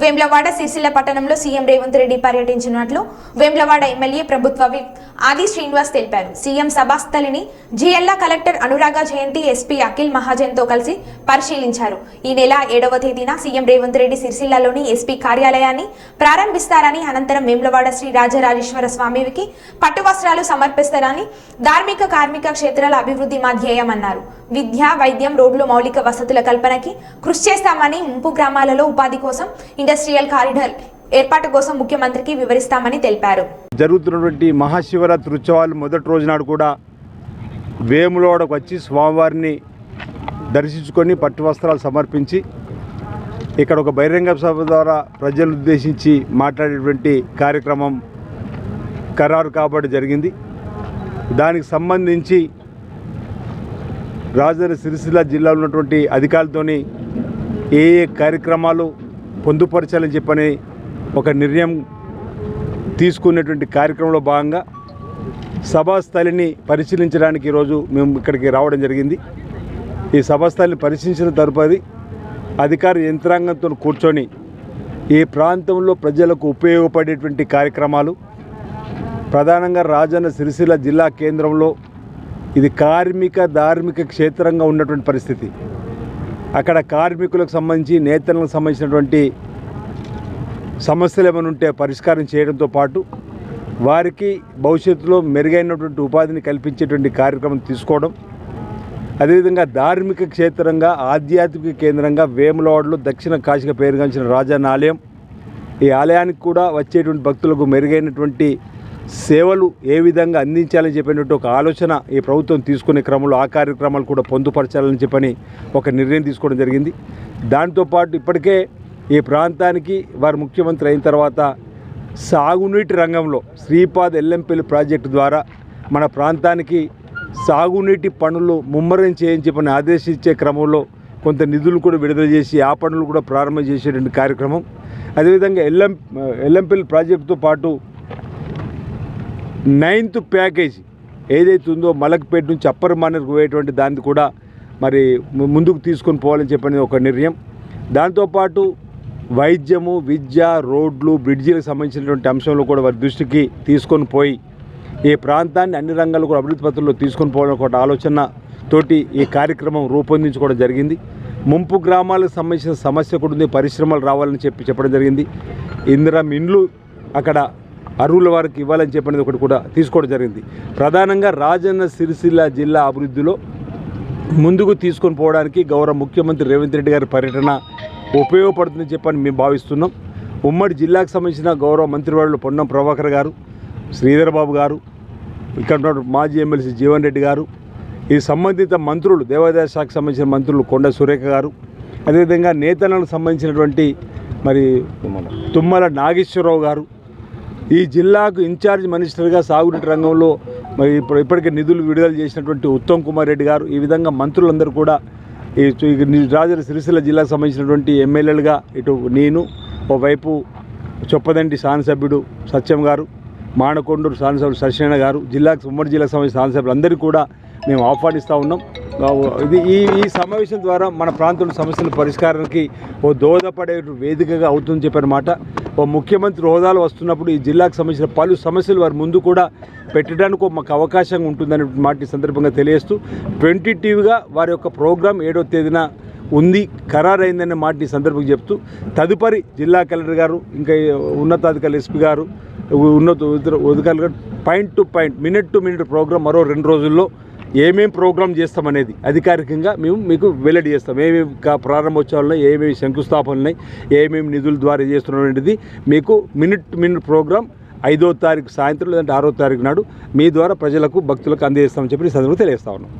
వేమ్లవాడ సిరిసిల్ల పట్టణంలో సీఎం రేవంత్ రెడ్డి పర్యటించినట్లు వేమ్లవాడ ఎమ్మెల్యే ప్రభుత్వ విప్ ఆది శ్రీనివాస్ తెలిపారు. సీఎం సభాస్థలిని జిఎల్లా కలెక్టర్ అనురాగ జయంతి ఎస్పీ అఖిల్ మహాజన్తో కలిసి పరిశీలించారు. ఈ నెల ఏడవ తేదీన సీఎం రేవంత్ రెడ్డి సిరిసిల్లలోని ఎస్పీ కార్యాలయాన్ని ప్రారంభిస్తారని అనంతరం వేమ్లవాడ శ్రీ రాజరాజేశ్వర స్వామికి పట్టు వస్త్రాలు సమర్పిస్తారని ధార్మిక కార్మిక క్షేత్రాల అభివృద్ధి మా ధ్యేయమన్నారు విద్య వైద్యం రోడ్లు మౌలిక వసతుల కల్పనకి కృషి చేస్తామని ముంపు గ్రామాలలో ఉపాధి కోసం ఇండస్ట్రియల్ కారిడార్ ఏర్పాటు కోసం ముఖ్యమంత్రికి వివరిస్తామని తెలిపారు. జరుగుతున్నటువంటి మహాశివరాత్రి ఉత్సవాలు మొదటి రోజు నాడు కూడా వేములోడకు వచ్చి స్వామివారిని దర్శించుకొని పట్టు వస్త్రాలు సమర్పించి ఇక్కడ ఒక బహిరంగ సభ ద్వారా ప్రజలను ఉద్దేశించి మాట్లాడేటువంటి కార్యక్రమం ఖరారు కాబట్టి జరిగింది. దానికి సంబంధించి రాజధాని సిరిసిల్ల జిల్లాలో ఉన్నటువంటి అధికారులతోని ఏ ఏ కార్యక్రమాలు పొందుపరచాలని చెప్పని ఒక నిర్ణయం తీసుకునేటువంటి కార్యక్రమంలో భాగంగా సభాస్థలిని పరిశీలించడానికి ఈరోజు మేము ఇక్కడికి రావడం జరిగింది. ఈ సభాస్థలిని పరిశీలించిన తదుపరి అధికార యంత్రాంగంతో కూర్చొని ఈ ప్రాంతంలో ప్రజలకు ఉపయోగపడేటువంటి కార్యక్రమాలు ప్రధానంగా రాజన్న సిరిసిల్ల జిల్లా కేంద్రంలో ఇది కార్మిక ధార్మిక క్షేత్రంగా ఉన్నటువంటి పరిస్థితి. అక్కడ కార్మికులకు సంబంధించి నేతలకు సంబంధించినటువంటి సమస్యలు ఏమైనా ఉంటే పరిష్కారం చేయడంతో పాటు వారికి భవిష్యత్తులో మెరుగైనటువంటి ఉపాధిని కల్పించేటువంటి కార్యక్రమం తీసుకోవడం. అదేవిధంగా ధార్మిక క్షేత్రంగా ఆధ్యాత్మిక కేంద్రంగా వేములవాడలో దక్షిణ కాశీగా పేరుగాంచిన రాజాన్న ఆలయం. ఈ ఆలయానికి కూడా వచ్చేటువంటి భక్తులకు మెరుగైనటువంటి సేవలు ఏ విధంగా అందించాలని చెప్పినట్టు ఒక ఆలోచన ఈ ప్రభుత్వం తీసుకునే క్రమంలో ఆ కార్యక్రమాలు కూడా పొందుపరచాలని చెప్పని ఒక నిర్ణయం తీసుకోవడం జరిగింది. దాంతోపాటు ఇప్పటికే ఈ ప్రాంతానికి వారు ముఖ్యమంత్రి అయిన తర్వాత సాగునీటి రంగంలో శ్రీపాద్ ఎల్లంపల్లి ప్రాజెక్టు ద్వారా మన ప్రాంతానికి సాగునీటి పనులు ముమ్మరం చేయని చెప్పని ఆదేశించే క్రమంలో కొంత నిధులు కూడా విడుదల చేసి ఆ పనులు కూడా ప్రారంభం చేసేటువంటి కార్యక్రమం. అదేవిధంగా ఎల్లం ఎల్లంపల్లి ప్రాజెక్టుతో పాటు నైన్త్ ప్యాకేజ్ ఏదైతే ఉందో మలక్పేట నుంచి అప్పర్ మానర్కు పోయేటువంటి దాన్ని కూడా మరి ముందుకు తీసుకొని పోవాలని చెప్పని ఒక నిర్ణయం. దాంతోపాటు వైద్యము విద్య రోడ్లు బ్రిడ్జీలకు సంబంధించినటువంటి అంశంలో కూడా వారి దృష్టికి తీసుకొని పోయి ఈ ప్రాంతాన్ని అన్ని రంగాల్లో కూడా అభివృద్ధి పత్రంలో తీసుకొని పోవాలని ఒక ఆలోచన తోటి ఈ కార్యక్రమం రూపొందించుకోవడం జరిగింది. ముంపు గ్రామాలకు సంబంధించిన సమస్య కూడా ఉంది పరిశ్రమలు రావాలని చెప్పి చెప్పడం జరిగింది. ఇందిరా ఇండ్లు అక్కడ అర్హుల వారికి ఇవ్వాలని చెప్పినది ఒకటి కూడా తీసుకోవడం జరిగింది. ప్రధానంగా రాజన్న సిరిసిల్ల జిల్లా అభివృద్ధిలో ముందుకు తీసుకొని పోవడానికి గౌరవ ముఖ్యమంత్రి రేవంత్ రెడ్డి గారి పర్యటన ఉపయోగపడుతుందని చెప్పని మేము భావిస్తున్నాం. ఉమ్మడి జిల్లాకు సంబంధించిన గౌరవ మంత్రివర్యులు పొన్నం ప్రభాకర్ గారు శ్రీధర్ బాబు గారు ఇక్కడ మాజీ ఎమ్మెల్సీ జీవన్ రెడ్డి గారు ఈ సంబంధిత మంత్రులు దేవాదాయ శాఖకు సంబంధించిన మంత్రులు కొండ సురేఖ గారు అదేవిధంగా నేతలకు సంబంధించినటువంటి మరి తుమ్మల నాగేశ్వరరావు గారు ఈ జిల్లాకు ఇన్ఛార్జ్ మినిస్టర్గా సాగునీటి రంగంలో మరి ఇప్పుడు ఇప్పటికే నిధులు విడుదల చేసినటువంటి ఉత్తమ్ కుమార్ రెడ్డి గారు ఈ విధంగా మంత్రులందరూ కూడా ఈ రాజర సిరిసిల్ల జిల్లాకు సంబంధించినటువంటి ఎమ్మెల్యేలుగా ఇటు నేను ఓవైపు చొప్పదండి శాసనసభ్యుడు సత్యం గారు మానకొండూరు శాసనసభ్యుడు సత్యనారాయణ గారు జిల్లాకు ఉమ్మడి జిల్లాకు సంబంధించిన శాసనసభ్యులు అందరికీ కూడా మేము ఆహ్వానిస్తూ ఉన్నాం. ఇది ఈ ఈ సమావేశం ద్వారా మన ప్రాంతంలో సమస్యల పరిష్కారానికి ఓ దోహదపడే వేదికగా అవుతుందని చెప్పారన్నమాట ఓ ముఖ్యమంత్రి హోదాలు వస్తున్నప్పుడు ఈ జిల్లాకు సంబంధించిన పలు సమస్యలు వారి ముందు కూడా పెట్టడానికి ఒక మాకు అవకాశం ఉంటుందనే మాట ఈ సందర్భంగా తెలియజేస్తూ ట్వంటీ టీవీగా వారి యొక్క ప్రోగ్రాం ఏడో తేదీన ఉంది ఖరారైందనే మాట ఈ సందర్భంగా చెప్తూ తదుపరి జిల్లా కలెక్టర్ గారు ఇంకా ఉన్నతాధికారులు ఎస్పీ గారు ఉన్నత అధికారులు గారు point to point minute to minute programme మరో రెండు రోజుల్లో ఏమేం ప్రోగ్రామ్ చేస్తామనేది అధికారికంగా మేము మీకు వెల్లడి చేస్తాం. ఏమేమి ప్రారంభోత్సవాలు ఏమేమి శంకుస్థాపనలు ఉన్నాయి ఏమేమి నిధుల ద్వారా చేస్తున్నటువంటిది మీకు మినిట్ మినిట్ ప్రోగ్రామ్ ఐదో తారీఖు సాయంత్రం లేదంటే ఆరో తారీఖు నాడు మీ ద్వారా ప్రజలకు భక్తులకు అందజేస్తామని చెప్పి ఈ సందర్భంగా తెలియజేస్తా ఉన్నాం.